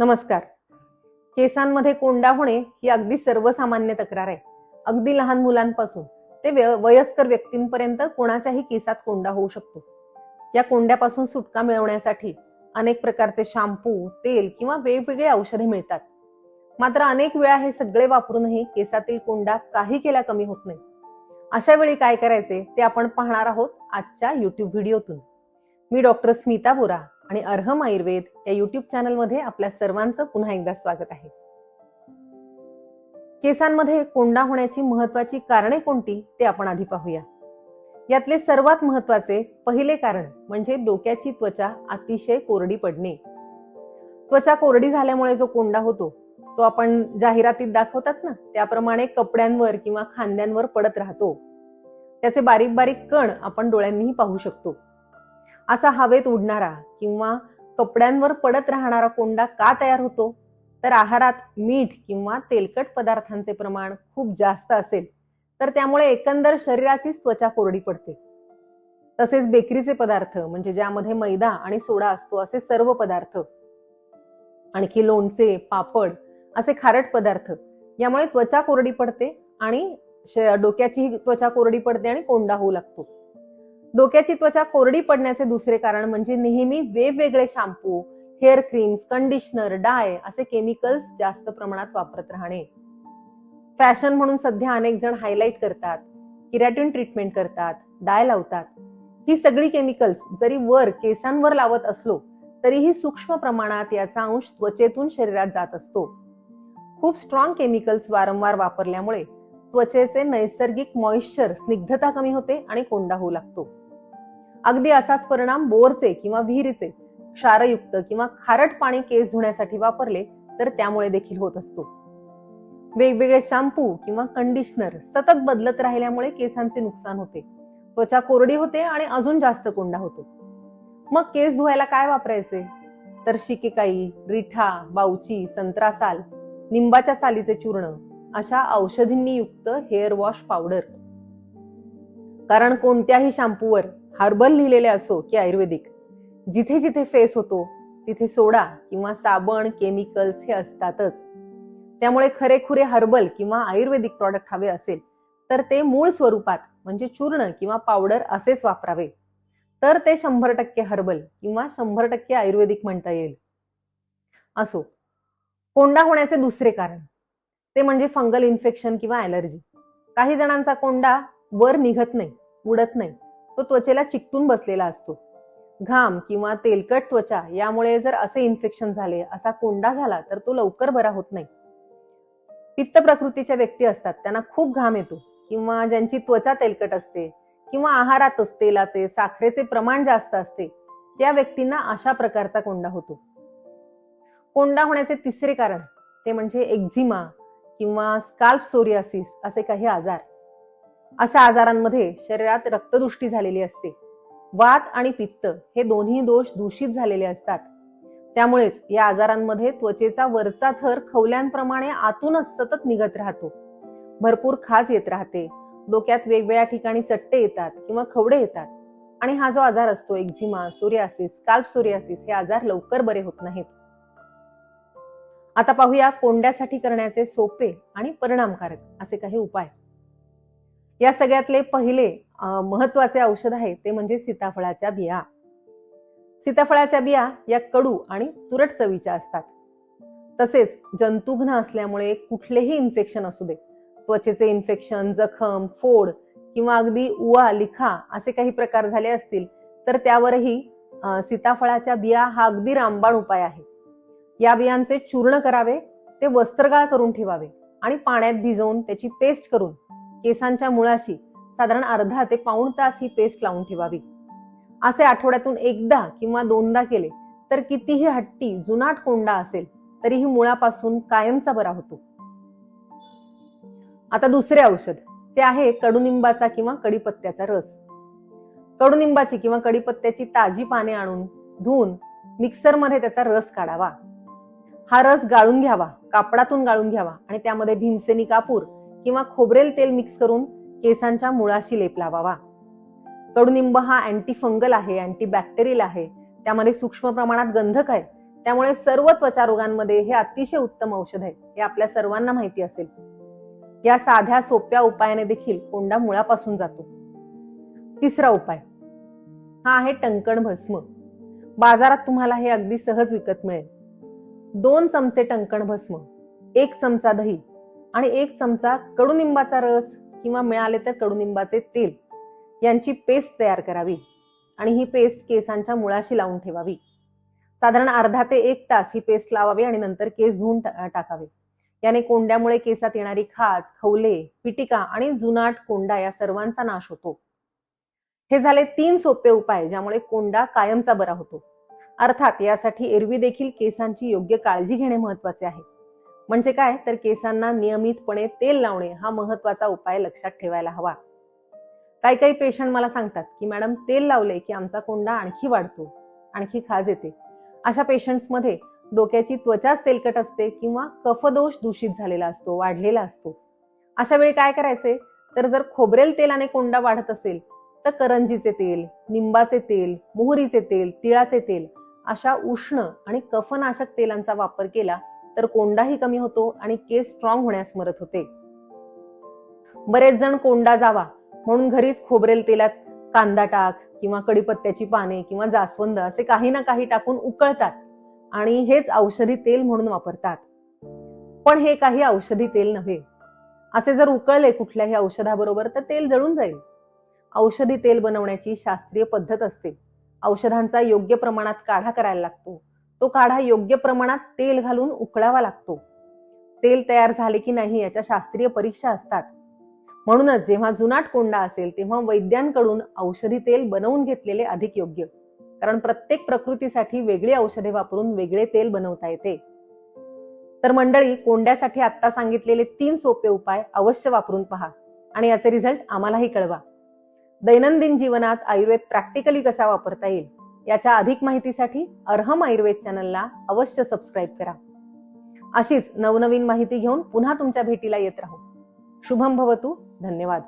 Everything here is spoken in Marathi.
नमस्कार. केसांमध्ये कोंडा होणे ही अगदी सर्वसामान्य तक्रार आहे. अगदी लहान मुलांपासून ते वयस्कर व्यक्तींपर्यंत कोणाच्याही केसात कोंडा होऊ शकतो. या कोंड्यापासून सुटका मिळवण्यासाठी अनेक प्रकारचे शॅम्पू तेल किंवा वेगवेगळे औषधे मिळतात. मात्र अनेक वेळा हे सगळे वापरूनही केसातील कोंडा काही केला कमी होत नाही. अशा वेळी काय करायचे ते आपण पाहणार आहोत आजच्या युट्यूब व्हिडिओतून. मी डॉक्टर स्मिता बोरा आणि अर्हम आयुर्वेद या युट्यूब चॅनलमध्ये आपल्या सर्वांचं पुन्हा एकदा स्वागत आहे. केसांमध्ये कोंडा होण्याची महत्वाची कारणे कोणती ते आपण आधी पाहूया. यातले सर्वात महत्त्वाचे पहिले कारण म्हणजे डोक्याची त्वचा अतिशय कोरडी पडणे. त्वचा कोरडी झाल्यामुळे जो कोंडा होतो तो आपण जाहिरातीत दाखवतात ना त्याप्रमाणे कपड्यांवर किंवा खांद्यांवर पडत राहतो. त्याचे बारीक बारीक कण आपण डोळ्यांनीही पाहू शकतो. असा हवेत उडणारा किंवा कपड्यांवर पडत राहणारा कोंडा का तयार होतो? तर आहारात मीठ किंवा तेलकट पदार्थांचे प्रमाण खूप जास्त असेल तर त्यामुळे एकंदर शरीराचीच त्वचा कोरडी पडते. तसेच बेकरीचे पदार्थ म्हणजे ज्यामध्ये मैदा आणि सोडा असतो असे सर्व पदार्थ आणखी लोणचे पापड असे खारट पदार्थ यामुळे त्वचा कोरडी पडते आणि डोक्याची डोक्याचीही त्वचा कोरडी पडते आणि कोंडा होऊ लागतो. डोक्याची त्वचा कोरडी पडण्याचे दुसरे कारण म्हणजे नेहमी वेगवेगळे shampoo hair creams conditioner dye असे केमिकल्स जास्त प्रमाणात वापरत राहणे. फॅशन म्हणून सध्या अनेक जण हायलाईट करतात किरॅटिन ट्रीटमेंट करतात डाय लावतात. ही सगळी केमिकल्स जरी वर केसांवर लावत असलो तरीही सूक्ष्म प्रमाणात याचा अंश त्वचेतून शरीरात जात असतो. खूप स्ट्रॉंग केमिकल्स वारंवार वापरल्यामुळे त्वचेचे नैसर्गिक मॉइश्चर स्निग्धता कमी होते आणि कोंडा होऊ लागतो. अगदी असाच परिणाम बोरचे किंवा विहिरीचे क्षारयुक्त किंवा खारट पाणी केस धुण्यासाठी वापरले तर त्यामुळे देखील होत असतो. वेगवेगळे शॅम्पू किंवा कंडिशनर सतत बदलत राहिल्यामुळे केसांचे नुकसान होते. त्वचा कोरडी होते आणि अजून जास्त कोंडा होतो. मग केस धुवायला काय वापरायचे? तर शिकेकाई रिठा बाऊची संत्रा साल निंबाच्या सालीचे चूर्ण अशा औषधींनी युक्त हेअर वॉश पावडर. कारण कोणत्याही शॅम्पूवर हर्बल लिहिलेले असो की आयुर्वेदिक जिथे जिथे फेस होतो तिथे सोडा किंवा साबण केमिकल्स हे असतातच. त्यामुळे खरेखुरे हर्बल किंवा आयुर्वेदिक प्रॉडक्ट हवे असेल तर ते मूळ स्वरूपात म्हणजे चूर्ण किंवा पावडर असेच वापरावे. तर ते शंभर टक्के हर्बल किंवा शंभर टक्के आयुर्वेदिक म्हणता येईल. असो. कोंडा होण्याचे दुसरे कारण. ते म्हणजे फंगल इन्फेक्शन किंवा ॲलर्जी काही जणांचा कोंडा वर निघत नाही उडत नाही. तो त्वचेला चिकटून बसलेला असतो. घाम किंवा तेलकट त्वचा यामुळे जर असे इन्फेक्शन झाले असा कोंडा झाला तर तो लवकर बरा होत नाही. पित्त प्रकृतीच्या व्यक्ती असतात त्यांना खूप घाम येतो किंवा ज्यांची त्वचा तेलकट असते किंवा आहारातच तेलाचे साखरेचे प्रमाण जास्त असते त्या व्यक्तींना अशा प्रकारचा कोंडा होतो. कोंडा होण्याचे तिसरे कारण ते म्हणजे एक्झिमा किंवा स्काल्प सोरियासिस असे काही आजार. अशा आजारांमध्ये शरीरात रक्तदृष्टी झालेली असते. वात आणि पित्त हे दोन्ही दोष दूषित झालेले असतात. त्यामुळेच या आजारांमध्ये त्वचेचा वरचा थर खवल्यांप्रमाणे आतूनच सतत निघत राहतो. भरपूर खाज येत राहते. डोक्यात वेगवेगळ्या ठिकाणी चट्टे येतात किंवा खवडे येतात. आणि हा जो आजार असतो एक्झिमा सोरियासिस स्काल्प सोरियासिस हे आजार लवकर बरे होत नाहीत. आता पाहूया कोंड्यासाठी करण्याचे सोपे आणि परिणामकारक असे काही उपाय. या सगळ्यातले पहिले महत्त्वाचे औषध आहे ते म्हणजे सीताफळाच्या बिया. सीताफळाच्या बिया या कडू आणि तुरट चवीच्या असतात. तसेच जंतुघ्न असल्यामुळे कुठलेही इन्फेक्शन असू दे. त्वचेचे इन्फेक्शन जखम फोड किंवा अगदी उवा लिखा असे काही प्रकार झाले असतील तर त्यावरही सीताफळाच्या बिया हा अगदी रामबाण उपाय आहे. या बियांचे चूर्ण करावे ते वस्त्रगाळ करून ठेवावे आणि पाण्यात भिजवून त्याची पेस्ट करून केसांच्या मुळाशी साधारण अर्धा ते पाऊण तास ही पेस्ट लावून ठेवावी. असे आठवड्यातून एकदा किंवा दोनदा केले तर कितीही हट्टी जुनाट कोंडा असेल तरीही मुळापासून कायमचा बरा होतो. आता दुसरे औषध. ते आहे कडुनिंबाचा किंवा कडीपत्त्याचा रस. कडुनिंबाची किंवा कडीपत्त्याची ताजी पाने आणून धुवून मिक्सरमध्ये त्याचा रस काढावा. हा रस गाळून घ्यावा कापडातून गाळून घ्यावा आणि त्यामध्ये भीमसेनी कापूर किंवा खोबरेल तेल मिक्स करून केसांच्या मुळाशी लेप लावावा. कडुनिंब हा अँटी फंगल आहे अँटी बॅक्टेरियल आहे. त्यामध्ये सूक्ष्म प्रमाणात गंधक आहे. त्यामुळे सर्व त्वचा रोगांमध्ये हे अतिशय उत्तम औषध आहे. हे आपल्या सर्वांना माहिती असेल. या साध्या सोप्या उपायाने देखील कोंडा मुळापासून जातो. तिसरा उपाय. हा आहे टंकण भस्म. बाजारात तुम्हाला हे अगदी सहज विकत मिळेल. दोन चमचे टंकण भस्म एक चमचा दही आणि एक चमचा कडुनिंबाचा रस किंवा मिळाले तर कडुनिंबाचे तेल. यांची पेस्ट तयार करावी आणि ही पेस्ट केसांच्या मुळाशी लावून ठेवावी. साधारण अर्धा ते एक तास ही पेस्ट लावावी आणि नंतर केस धुवून टाकावे. याने कोंड्यामुळे केसात येणारी खाज खवले पिटिका आणि जुनाट कोंडा या सर्वांचा नाश होतो. हे झाले तीन सोपे उपाय ज्यामुळे कोंडा कायमचा बरा होतो. अर्थात यासाठी एरवी देखील केसांची योग्य काळजी घेणे महत्त्वाचे आहे. म्हणजे काय? तर केसांना नियमितपणे तेल लावणे हा महत्त्वाचा उपाय लक्षात ठेवायला हवा. काही काही पेशंट मला सांगतात की मॅडम तेल लावले की आमचा कोंडा आणखी वाढतो आणखी खाज येते. अशा पेशंट्समध्ये डोक्याची त्वचाच तेलकट असते किंवा कफदोष दूषित झालेला असतो वाढलेला असतो. अशा वेळी काय करायचे? तर जर खोबरेल तेलाने कोंडा वाढत असेल तर करंजीचे तेल निंबाचे तेल मोहरीचे तेल तिळाचे तेल अशा उष्ण आणि कफनाशक तेलांचा वापर केला तर कोंडाही कमी होतो आणि केस स्ट्रॉंग होण्यास मदत होते. बरेच जण कोंडा जावा म्हणून घरीच खोबरेल तेलात कांदा टाक किंवा कडीपत्त्याची पाने किंवा जास्वंद असे काही ना काही टाकून उकळतात आणि हेच औषधी तेल म्हणून वापरतात. पण हे काही औषधी तेल नव्हे. असे जर उकळले कुठल्याही औषधाबरोबर तर तेल जळून जाईल. औषधी तेल बनवण्याची शास्त्रीय पद्धत असते. औषधांचा योग्य प्रमाणात काढा करायला लागतो. तो काढा योग्य प्रमाणात तेल घालून उकळावा लागतो. तेल तयार झाले की नाही याच्या शास्त्रीय परीक्षा असतात. म्हणूनच जेव्हा जुनाट कोंडा असेल तेव्हा वैद्यांकडून औषधी तेल बनवून घेतलेले अधिक योग्य. कारण प्रत्येक प्रकृतीसाठी वेगळी औषधे वापरून वेगळे तेल बनवता येते. तर मंडळी कोंड्यासाठी आत्ता सांगितलेले तीन सोपे उपाय अवश्य वापरून पहा आणि याचे रिझल्ट आम्हालाही कळवा. दैनंदिन जीवनात आयुर्वेद प्रॅक्टिकली कसा वापरता येईल? याच्या अधिक माहितीसाठी अर्हम आयुर्वेद चॅनलला अवश्य सबस्क्राईब करा. अशीच नवनवीन माहिती घेऊन पुन्हा तुमच्या भेटीला येत राहू. शुभम भवतू. धन्यवाद.